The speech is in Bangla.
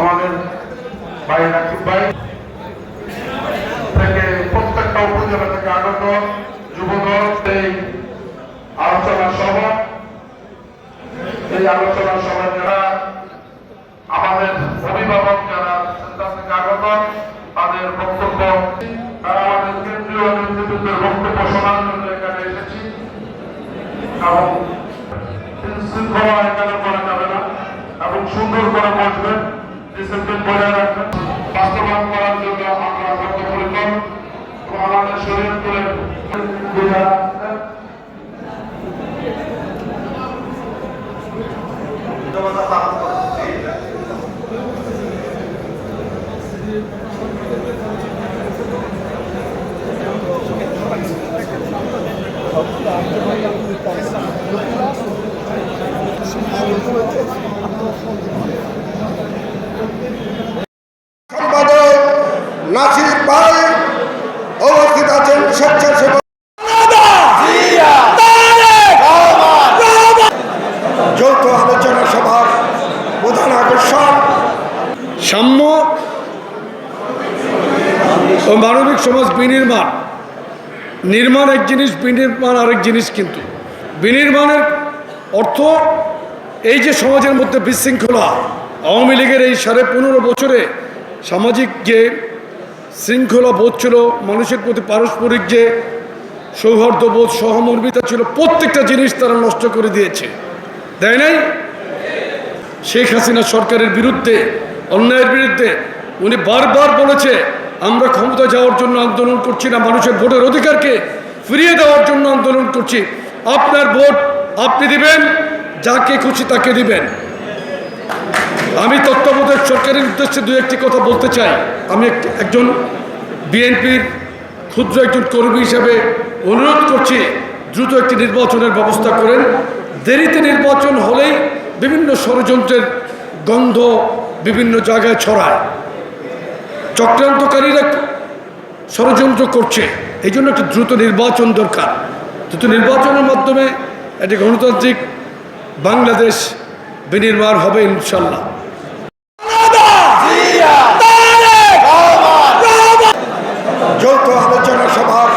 আমাদের ভাই রাকিব ভাই থেকে প্রত্যেকটা উপজেলা থেকে আগত যুবদল, এই আলোচনা সভা, এই আলোচনা সভা যারা আমাদের অভিভাবক যারা সেন্টার থেকে আগত, তাদের বক্তব্য, তারা আমাদের কেন্দ্রীয় নেতৃত্বের বক্তব্য শোনার জন্য এখানে এসেছি। এবং শৃঙ্খলা করা এবং সুন্দর করে বসবেন ডিসিপ্লিন বজায় রাখবেন বাস্তবায়ন করার জন্য আমরা বদ্ধপরিকর এবং আমাদের শরীর করে নাসির ভাই উপস্থিত আছেন স্বেচ্ছাসেবক আলোচনা সাম্য ও মানবিক সমাজ বিনির্মাণ। নির্মাণ এক জিনিস, বিনির্মাণ আরেক জিনিস কিন্তু। বিনির্মাণের অর্থ এই যে সমাজের মধ্যে বিশৃঙ্খলা, আওয়ামী লীগের এই সাড়ে পনেরো বছরে সামাজিক যে শৃঙ্খলা বোধ ছিল মানুষের প্রতি পারস্পরিক যে সৌহার্দ্যবোধ, সহমর্মিতা ছিল, প্রত্যেকটা জিনিস তারা নষ্ট করে দিয়েছে। দেয় নাই? শেখ হাসিনা সরকারের বিরুদ্ধে, অন্যায়ের বিরুদ্ধে, উনি বারবার বলেছে, আমরা ক্ষমতা যাওয়ার জন্য আন্দোলন করছি না, মানুষের ভোটের অধিকারকে ফিরিয়ে দেওয়ার জন্য আন্দোলন করছি। আপনার ভোট আপনি দিবেন, যাকে খুশি তাকে দিবেন। আমি তত্ত্বাবধায়ক সরকারের উদ্দেশ্যে দু একটি কথা বলতে চাই। আমি একজন বিএনপির ক্ষুদ্র একজন কর্মী হিসাবে অনুরোধ করছি, দ্রুত একটি নির্বাচনের ব্যবস্থা করেন। দেরিতে নির্বাচন হলেই বিভিন্ন ষড়যন্ত্রের গন্ধ বিভিন্ন জায়গায় ছড়ায়। চক্রান্তকারীরা ষড়যন্ত্র করছে এই জন্য একটি দ্রুত নির্বাচন দরকার। দ্রুত নির্বাচনের মাধ্যমে একটি গণতান্ত্রিক বাংলাদেশ বিনির্মাণ হবে ইনশাল্লাহ। সবার